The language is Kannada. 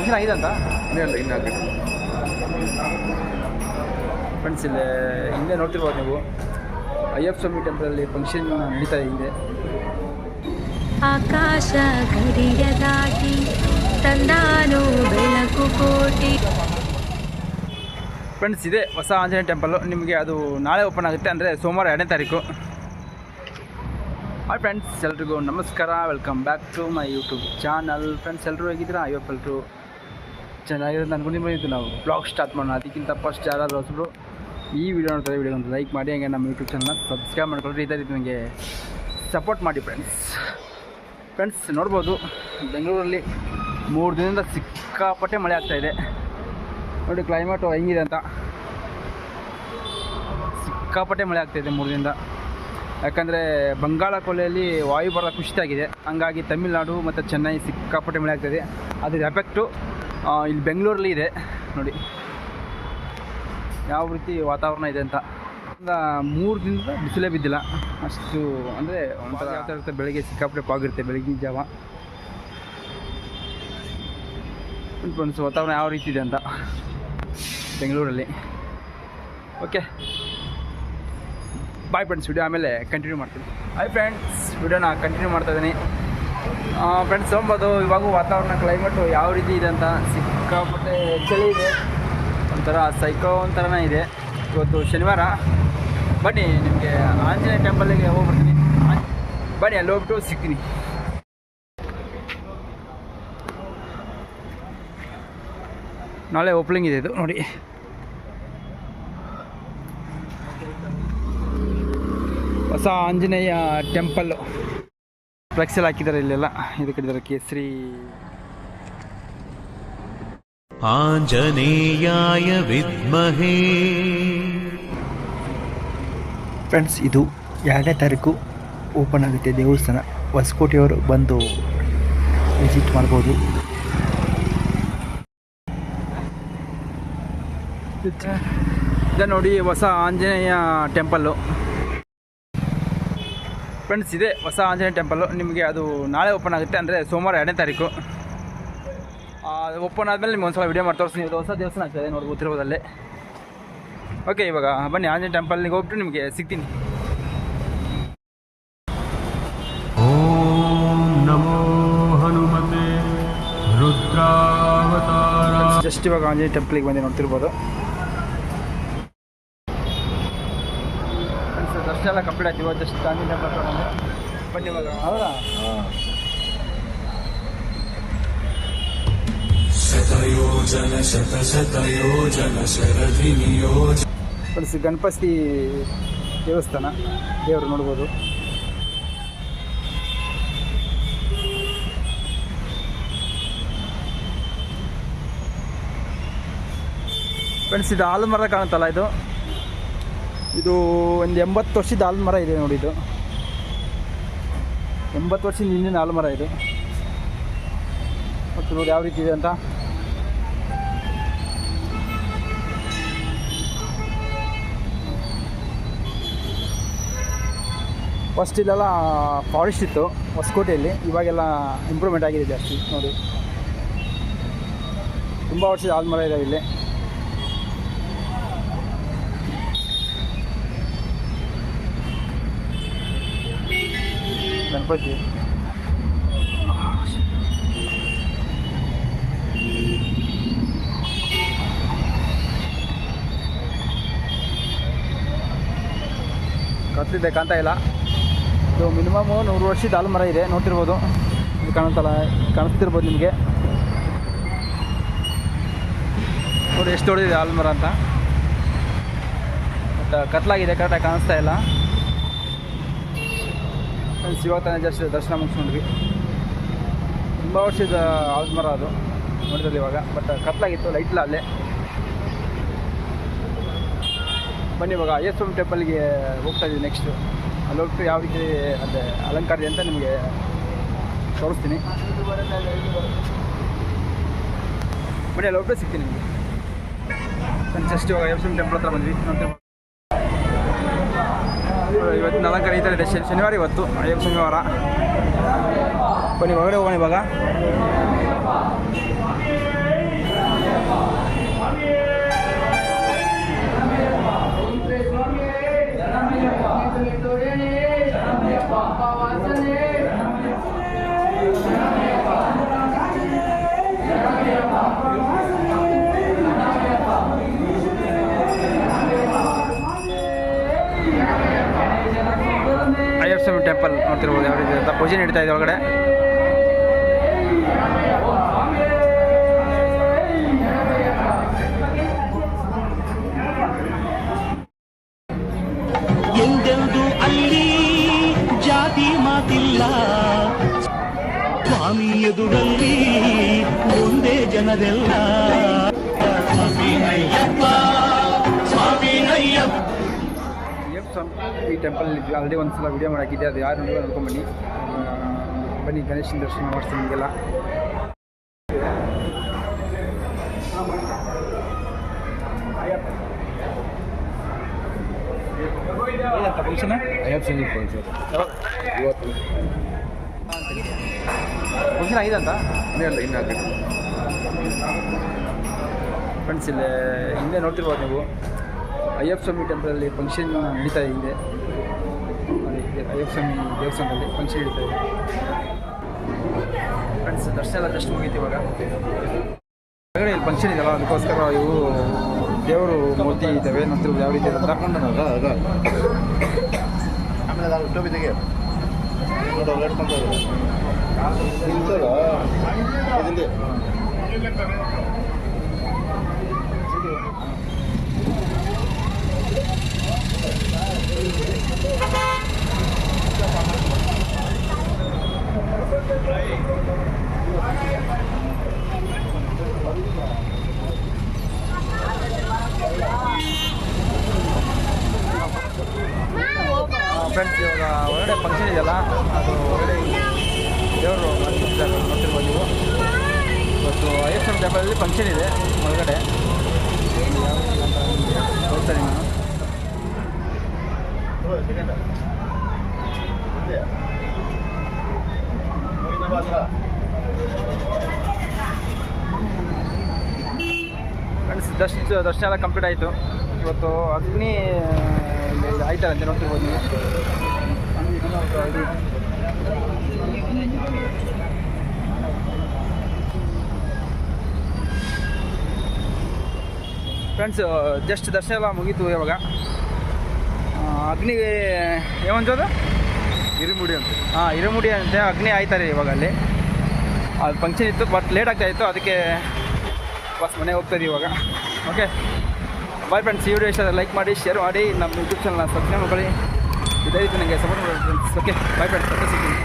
ಫಂಕ್ಷನ್ ಆಗಿದೆ ಅಂತ? ಇನ್ನೇ ಅಲ್ಲ ಇನ್ನು ಆಗಬೇಕು ಫ್ರೆಂಡ್ಸ್ ಇಲ್ಲೇ ಹಿಂದೆ ನೋಡ್ತಿರ್ಬೋದು ನೀವು. ಅಯ್ಯಪ್ಪ ಸ್ವಾಮಿ ಟೆಂಪಲಲ್ಲಿ ಫಂಕ್ಷನ್ ನಡೀತಾ ಇದೆ. ಆಕಾಶ ಗಡಿಯ ದಾಟಿ ತಂದಾನು ಬೆಳಕು ಕೋಟಿ. ಫ್ರೆಂಡ್ಸ್ ಇದೆ ಹೊಸ ಆಂಜನೇಯ ಟೆಂಪಲ್ಲು ನಿಮಗೆ ಅದು ನಾಳೆ ಓಪನ್ ಆಗುತ್ತೆ ಅಂದರೆ ಸೋಮವಾರ ಎರಡನೇ ತಾರೀಕು. ಹಾಯ್ ಫ್ರೆಂಡ್ಸ್ ಎಲ್ರಿಗೂ ನಮಸ್ಕಾರ. Welcome back to my YouTube channel friends ಎಲ್ಲರೂ ಹೇಗಿದ್ದೀರಾ? ಅಯ್ಯಪ್ಪ ಎಲ್ಲರೂ ಚೆನ್ನಾಗಿರೋದು ಅನ್ಕೊಂಡು ಬಂದಿದ್ದು ನಾವು. ಬ್ಲಾಗ್ ಸ್ಟಾರ್ಟ್ ಮಾಡೋಣ. ಅದಕ್ಕಿಂತ ಫಸ್ಟ್ ಯಾರಾದರೂ ಹೊಸಬ್ರು ಈ ವಿಡಿಯೋ ನೋಡ್ತಾರೆ ವಿಡಿಯೋ ಒಂದು ಲೈಕ್ ಮಾಡಿ, ಹಂಗೆ ನಮ್ಮ ಯೂಟ್ಯೂಬ್ ಚಾನಲ್ನ ಸಬ್ಸ್ಕ್ರೈಬ್ ಮಾಡ್ಕೊಳ್ರಿ ಇದೇ ರೀತಿ ನನಗೆ ಸಪೋರ್ಟ್ ಮಾಡಿ ಫ್ರೆಂಡ್ಸ್ ಫ್ರೆಂಡ್ಸ್ ನೋಡ್ಬೋದು, ಬೆಂಗಳೂರಲ್ಲಿ ಮೂರು ದಿನದಿಂದ ಸಿಕ್ಕಾಪಟ್ಟೆ ಮಳೆ ಆಗ್ತಾಯಿದೆ ನೋಡಿ ಕ್ಲೈಮೇಟು ಹೆಂಗಿದೆ ಅಂತ. ಸಿಕ್ಕಾಪಟ್ಟೆ ಮಳೆ ಆಗ್ತಾಯಿದೆ ಮೂರು ದಿನದಿಂದ. ಯಾಕಂದರೆ ಬಂಗಾಳ ಕೊಲೆಯಲ್ಲಿ ವಾಯುಭಾರ ಕುಸಿತಾಗಿದೆ ಹಂಗಾಗಿ ತಮಿಳುನಾಡು ಮತ್ತು ಚೆನ್ನೈ ಸಿಕ್ಕಾಪಟ್ಟೆ ಮಳೆ ಆಗ್ತಾಯಿದೆ ಅದರ ಎಫೆಕ್ಟು ಇಲ್ಲಿ ಬೆಂಗಳೂರಲ್ಲಿ ಇದೆ. ನೋಡಿ. ಯಾವ ರೀತಿ ವಾತಾವರಣ ಇದೆ ಅಂತ. ಒಂದು ಮೂರು ದಿನದ ಬಿಸಿಲೇ ಬಿದ್ದಿಲ್ಲ. ಅಷ್ಟು ಅಂದರೆ ಒಂಥರ ಯಾವ ಥರ ಇರುತ್ತೆ? ಬೆಳಗ್ಗೆ ಸಿಕ್ಕಾಪಟ್ಟೆ ಪಾಗಿರುತ್ತೆ ಬೆಳಗಿನ ಜಾವ. ಒಂದು ವಾತಾವರಣ ಯಾವ ರೀತಿ ಇದೆ ಅಂತ. ಬೆಂಗಳೂರಲ್ಲಿ. ಓಕೆ ಬಾಯ್ ಫ್ರೆಂಡ್ಸ್ ವಿಡಿಯೋ ಆಮೇಲೆ ಕಂಟಿನ್ಯೂ ಮಾಡ್ತೀನಿ. ಹಾಯ್ ಫ್ರೆಂಡ್ಸ್ ವಿಡಿಯೋನ ಕಂಟಿನ್ಯೂ ಮಾಡ್ತಾ ಇದ್ದೀನಿ. ಫ್ರೆಂಡ್ಸ್ ನೋಡ್ಬೋದು ಇವಾಗ ವಾತಾವರಣ ಕ್ಲೈಮೇಟು ಯಾವ ರೀತಿ ಇದೆ ಅಂತ ಸಿಕ್ಕಾಪಟ್ಟೆ ಚಳಿ ಇದೆ. ಒಂಥರ ಸೈಕೋ ಥರನೇ ಇದೆ. ಇವತ್ತು ಶನಿವಾರ. ಬನ್ನಿ, ನಿಮಗೆ ಆಂಜನೇಯ ಟೆಂಪಲ್ಗೆ ಹೋಗ್ಬಿಡ್ತೀನಿ ಬನ್ನಿ, ಅಲ್ಲಿ ಹೋಗ್ಬಿಟ್ಟು ಸಿಗ್ತೀನಿ. ನಾಳೆ ಓಪನಿಂಗ್ ಇದೆ ಇದು, ನೋಡಿ. ಹೊಸ ಆಂಜನೇಯ ಟೆಂಪಲ್ಲು ಫ್ಲೆಕ್ಸಲ್ಲಿ ಹಾಕಿದ್ದಾರೆ ಇಲ್ಲೆಲ್ಲ. ಇದು ಕಡಿದಾರೆ ಕೇಸರಿ. ಆಂಜನೇಯಾಯ ವಿದ್ಮಹೇ. ಫ್ರೆಂಡ್ಸ್ ಇದು ಎರಡನೇ ತಾರೀಕು ಓಪನ್ ಆಗುತ್ತೆ ದೇವಸ್ಥಾನ. ಹೊಸಕೋಟೆಯವರು ಬಂದು ವಿಸಿಟ್ ಮಾಡ್ಬೋದು. ಇದು ನೋಡಿ ಹೊಸ ಆಂಜನೇಯ ಟೆಂಪಲ್ಲು. ಫ್ರೆಂಡ್ಸ್ ಇದೆ. ಹೊಸ ಆಂಜನೇಯ ಟೆಂಪಲ್ಲು ನಿಮಗೆ ಅದು ನಾಳೆ ಓಪನ್ ಆಗುತ್ತೆ ಅಂದರೆ ಸೋಮವಾರ ಎರಡನೇ ತಾರೀಕು. ಓಪನ್ ಆದಮೇಲೆ ನಿಮ್ಗೆ ಒಂದ್ಸಲ ವಿಡಿಯೋ ಮಾಡಿ ತೋರಿಸ್ತೀನಿ. ಇದು ಹೊಸ ದೇವಸ್ಥಾನ ಆಗ್ತದೆ ನೋಡಿ ಗೊತ್ತಿರೋದಲ್ಲೇ ಓಕೆ ಇವಾಗ ಬನ್ನಿ ಆಂಜನೇಯ ಟೆಂಪಲ್ಗೆ ಹೋಗ್ಬಿಟ್ಟು ನಿಮಗೆ ಸಿಗ್ತೀನಿ. ಜಸ್ಟ್ ಇವಾಗ ಆಂಜನೇಯ ಟೆಂಪಲ್ಗೆ ಬಂದು ನೋಡ್ತಿರ್ಬೋದು. ಎಲ್ಲ ಕಂಪ್ಲೀಟ್ ಆಯ್ತು. ಇವತ್ತು ಜಸ್ಟ್ ಬಂದೆ ಬನ್ನಿ ಇವಾಗ ಹೌದಾ? ಶತಯೋಜನ ಫ್ರೆಂಡ್ಸ್ ಗಣಪತಿ ದೇವಸ್ಥಾನ, ದೇವರು ನೋಡ್ಬೋದು. ಫ್ರೆಂಡ್ಸ್ ಇದು ಆಲದ ಮರ ಕಾಣುತ್ತಲ್ಲ ಇದು? ಇದು ಒಂದು ಎಂಬತ್ತು ವರ್ಷದ ಹಾಲು ಮರ ಇದೆ ನೋಡಿ ಇದು. ಎಂಬತ್ತು ವರ್ಷದ ಹಿಂದಿನ ಹಾಲು ಮರ ಇದು. ಮತ್ತು ನೋಡಿ ಯಾವ ರೀತಿ ಇದೆ ಅಂತ. ಫಸ್ಟ್ ಇಲ್ಲೆಲ್ಲ ಫಾರೆಸ್ಟ್ ಇತ್ತು, ಹೊಸಕೋಟೆಯಲ್ಲಿ. ಇವಾಗೆಲ್ಲ ಇಂಪ್ರೂವ್ಮೆಂಟ್ ಆಗಿದೆ ಜಾಸ್ತಿ, ನೋಡಿ. ತುಂಬ ವರ್ಷದ ಆಲ್ಮರ ಇದೆ ಇಲ್ಲಿ. ಗಣಪತಿ ಕತ್ತಿದೆ ಕಾಣ್ತಾ ಇಲ್ಲ. ಇದು ಮಿನಿಮಮ್ ನೂರು ವರ್ಷದ ಆಲ್ಮರ ಇದೆ, ನೋಡ್ತಿರ್ಬೋದು. ಇದು ಕಾಣುತ್ತಲ್ಲ ಕಾಣಿಸ್ತಿರ್ಬೋದು ನಿಮಗೆ. ನೋಡಿ, ಎಷ್ಟು ದೊಡ್ಡದಿದೆ ಆಲ್ಮರ ಅಂತ. ಮತ್ತು ಕತ್ಲಾಗಿದೆ, ಕರೆಕ್ಟಾಗಿ ಕಾಣಿಸ್ತಾ ಇಲ್ಲ. ಫ್ರೆಂಡ್ಸ್ ಇವಾಗ ತಾನೇ ಜಸ್ಟ್ ದರ್ಶನ ಮುಗಿಸ್ಕೊಂಡ್ವಿ. ತುಂಬ ವರ್ಷದ ಆಲ್ಮರ ಅದು. ನೋಡಿದ್ರಲ್ಲಿ ಇವಾಗ. ಬಟ್ ಕತ್ಲಾಗಿತ್ತು ಲೈಟ್ಲ ಅಲ್ಲೇ. ಬನ್ನಿ ಇವಾಗ ಅಯ್ಯಪ್ಪ ಸ್ವಾಮಿ ಟೆಂಪಲ್ಗೆ ಹೋಗ್ತಾ ಇದ್ದೀವಿ ನೆಕ್ಸ್ಟು ಅಲ್ಲಿ ಹೋಗ್ಬಿಟ್ಟು ಯಾವ ರೀತಿ ಅದೇ ಅಲಂಕಾರ ಅಂತ ನಿಮಗೆ ತೋರಿಸ್ತೀನಿ. ಬನ್ನಿ, ಅಲ್ಲಿ ಹೋಗ್ಬಿಟ್ಟು ಸಿಗ್ತೀನಿ ನಿಮಗೆ. ನಾನು ಜಸ್ಟ್ ಇವಾಗ ಅಯ್ಯಪ್ಪ ಸ್ವಾಮಿ ಟೆಂಪಲ್ ಹತ್ರ ಬಂದ್ವಿ. ನೋಡ್ತೀನಿ ನಾಲ್ಕು ಕಡೆ ಇದೆ ಶನಿವಾರ ಇವತ್ತು ಅಯ್ಯಪ್ಪ ಶನಿವಾರ ಬನ್ನಿ ಹೊರಗಡೆ ಹೋಗೋಣ ಇವಾಗ Papa ವಾಸನೆ ಸ್ವಾಮಿ ಟೆಂಪಲ್ ನೋಡ್ತಿರ್ಬೋದು ಯಾವ ರೀತಿ ಅಂತ ಪೂಜೆ ನಡೀತಾ ಇದೆ ಒಳಗಡೆ. ಅಲ್ಲಿ ಜಾತಿ ಮಾತಿಲ್ಲ. ಸ್ವಾಮಿ ಎದುರಲ್ಲಿ ಒಂದೇ ಜನರೆಲ್ಲ ಸ್ವಾಮಿ ಈ ಟೆಂಪಲ್ ಆಲ್ರೆಡಿ ಒಂದು ಸಲ ವಿಡಿಯೋ ಮಾಡಾಕಿದ್ದೆ ಅದು ಯಾರು ನೋಡಿ ನೋಡ್ಕೊಂಬನ್ನಿ ಆ, ಬನ್ನಿ ಗಣೇಶನ ದರ್ಶನ ಮಾಡಿಸ್ತೀನಿ ನಿಮಗೆಲ್ಲ. ಫಂಕ್ಷನ್ ಫಂಕ್ಷನ್ ಆಗಿದೆ ಅಂತ? ಫ್ರೆಂಡ್ಸ್ ಇಲ್ಲೇ ಹಿಂದೆ ನೋಡ್ತಿರ್ಬೋದು ನೀವು. ಅಯ್ಯಪ್ಪ ಸ್ವಾಮಿ ಟೆಂಪಲಲ್ಲಿ ಫಂಕ್ಷನ್ ನಡೀತಾ ಇದೆ. ಅಯ್ಯಪ್ಪ ಸ್ವಾಮಿ ದೇವಸ್ಥಾನದಲ್ಲಿ ಫಂಕ್ಷನ್ ನಡೀತಾ ಇದೆ. ಫ್ರೆಂಡ್ಸ್ ದರ್ಶನ ಎಲ್ಲ ಜಸ್ಟ್ ಮುಗೀತು ಇವಾಗ. ಹೊರಗಡೆ ಇಲ್ಲಿ ಫಂಕ್ಷನ್ ಇದೆಯಲ್ಲ, ಅದಕ್ಕೋಸ್ಕರ ಇವು ದೇವರು ಮೂರ್ತಿ ಇದ್ದಾವೆ, ನಂತರ ಯಾವ ರೀತಿ ಇದೆ ಅಂತ ಫ್ರೆಂಡ್ಸ್ ಇವಾಗ ಹೊರಗಡೆ ಫಂಕ್ಷನ್ ಇದೆಯಲ್ಲ? ಅದು ಹೊರಗಡೆ ದೇವರು ನೋಡ್ತಿರ್ಬೋದು ನೀವು. ಇವತ್ತು ಅಯ್ಯಪ್ಪ ಸ್ವಾಮಿ ಟೆಂಪಲಲ್ಲಿ ಫಂಕ್ಷನ್ ಇದೆ ಹೊರಗಡೆ ನಿಮ್ಗೆ ನಾನು ದರ್ಶನ ದರ್ಶನ ಎಲ್ಲ ಕಂಪ್ಲೀಟ್ ಆಯಿತು. ಇವತ್ತು ಅಗ್ನಿ ಆಯ್ತಲ್ಲ ಅಂತ ನೋಡ್ತಿರ್ಬೋದು ಫ್ರೆಂಡ್ಸ್ ಜಸ್ಟ್ ದರ್ಶನ ಎಲ್ಲ ಮುಗೀತು ಇವಾಗ ಆ, ಅಗ್ನಿಗೆ ಏಮಂತದು ಇರುಮುಡಿ ಅಂತ. ಹಾಂ ಇರುಮುಡಿ ಅಂತೆ. ಅಗ್ನಿ ಆಯ್ತಾರೆ ಇವಾಗ ಅಲ್ಲಿ. ಅದು ಫಂಕ್ಷನ್ ಇತ್ತು ಬಟ್ ಲೇಟ್ ಆಗ್ತಾ ಇತ್ತು. ಅದಕ್ಕೆ ಬಸ್ ಮನೆಗೆ ಹೋಗ್ತದೆ ಇವಾಗ. ಓಕೆ ಬಾಯ್ ಫ್ರೆಂಡ್ಸ್ ಈ ವಿಡಿಯೋ ಇಷ್ಟ ಲೈಕ್ ಮಾಡಿ ಶೇರ್ ಮಾಡಿ. ನಮ್ಮ ಯೂಟ್ಯೂಬ್ ಚಾನಲ್ನ ಸಬ್ಸ್ಕ್ರೈಬ್ ಮಾಡಿ ಇದೇ ರೀತಿ ನನಗೆ ಸಪೋರ್ಟ್ ಮಾಡಿ ಫ್ರೆಂಡ್ಸ್ ಓಕೆ ಬಾಯ್ ಫ್ರೆಂಡ್ಸ್ ಸಿಗ್ತೀನಿ.